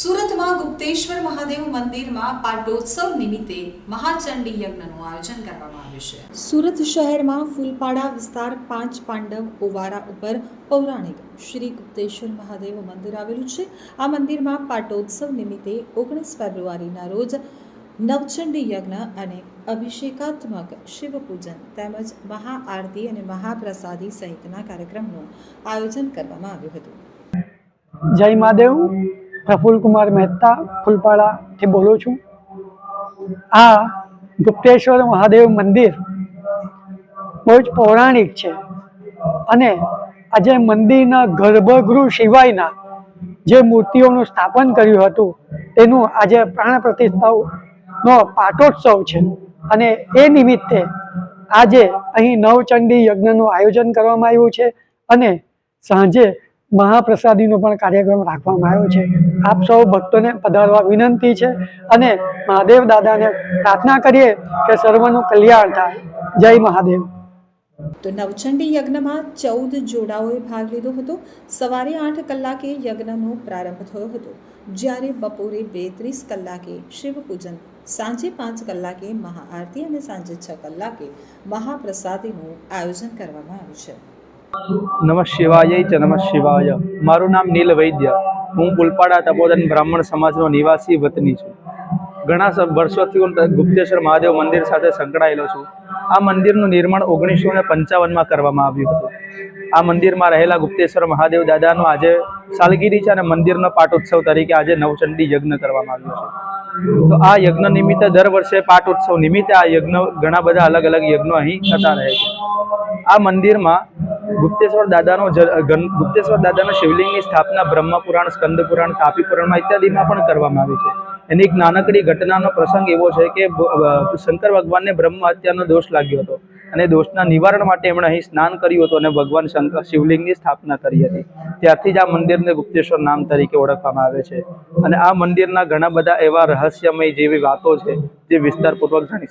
સુરતમાં ગુપ્તેશ્વર મહાદેવ મંદિરમાં પાટોત્સવ નિમિત્તે મહાચંડી યજ્ઞનું આયોજન કરવામાં આવ્યું છે. સુરત શહેરમાં ફૂલપાડા વિસ્તાર પાંચ પાંડવ ઓવારા ઉપર પૌરાણિક શ્રી ગુપ્તેશ્વર મહાદેવ મંદિર આવેલું છે. આ મંદિરમાં પાટોત્સવ નિમિત્તે ઓગણીસ ફેબ્રુઆરીના રોજ નવચંડી યજ્ઞ અને અભિષેકાત્મક શિવપૂજન તેમજ મહાઆરતી અને મહાપ્રસાદી સહિતના કાર્યક્રમનું આયોજન કરવામાં આવ્યું હતું. જય મહાદેવ. પ્રફુલ્લ કુમાર મહેતા ફૂલપાડાથી બોલું છું. આ ગુપ્તેશ્વર મહાદેવ મંદિર બહુ જ પૌરાણિક છે અને આજે મંદિરના ગર્ભગૃહ સિવાયના જે મૂર્તિઓનું સ્થાપન કર્યું હતું, તેનું આજે પ્રાણ પ્રતિષ્ઠાનો પાટોત્સવ છે. અને એ નિમિત્તે આજે અહીં નવચંડી યજ્ઞનું આયોજન કરવામાં આવ્યું છે અને સાંજે મહાપ્રસાદીનો પણ કાર્યક્રમ રાખવામાં આવ્યો છે. આપ સૌ ભક્તોને પધારવા વિનંતી છે અને મહાદેવ દાદાને પ્રાર્થના કરીએ કે સર્વનું કલ્યાણ થાય. જય મહાદેવ. તો નવચંડી યજ્ઞમાં ચૌદ જોડાઓએ ભાગ લીધો હતો. સવારે આઠ કલાકે યજ્ઞનો પ્રારંભ થયો હતો. જ્યારે બપોરે બેત્રીસ કલાકે શિવપૂજન, સાંજે પાંચ કલાકે મહાઆરતી અને સાંજે છ કલાકે મહાપ્રસાદીનું આયોજન કરવામાં આવ્યું છે. નમઃ શિવાય ચ નમઃ શિવાય. મારું નામ નીલ વૈદ્ય. હું પુલપાડા તપોદન બ્રાહ્મણ સમાજનો નિવાસી વતની છું. ઘણા વર્ષોથી હું ગુપ્તેશ્વર મહાદેવ મંદિર સાથે સંકળાયેલો છું. આ મંદિરનું નિર્માણ ઓગણીસો ને પંચાવનમાં કરવામાં આવ્યું હતું. આ મંદિરમાં રહેલા ગુપ્તેશ્વર મહાદેવ દાદાનો આજે સાલગીરી છે અને મંદિરનો પાટોત્સવ તરીકે આજે નવચંડી યજ્ઞ કરવામાં આવ્યો છે. તો આ યજ્ઞ નિમિત્તે દર વર્ષે પાટોત્સવ નિમિત્તે આ યજ્ઞ ઘણા બધા અલગ અલગ યજ્ઞો અહીં થતા રહે છે. આ મંદિરમાં ગુપ્તેશ્વર દાદાનો ગુપ્તેશ્વર દાદાના શિવલિંગની સ્થાપના બ્રહ્મપુરાણ, સ્કંદપુરાણ તાપીપુરાણમાં તાપી ઇત્યાદિમાં પણ કરવામાં આવી છે. એની એક નાનકડી ઘટનાનો પ્રસંગ એવો છે કે શંકર ભગવાનને બ્રહ્મ હત્યાનો દોષ લાગ્યો હતો અને દોષના નિવારણ માટે એમણે અહીં સ્નાન કર્યું હતું અને ભગવાન શંકર શિવલિંગની સ્થાપના કરી હતી. ત્યારથી જ આ મંદિરને ગુપ્તેશ્વર નામ તરીકે ઓળખવામાં આવે છે. અને આ મંદિરના ઘણા બધા એવા રહસ્યમય જેવી વાતો છે, જે વિસ્તારપૂર્વક જાણી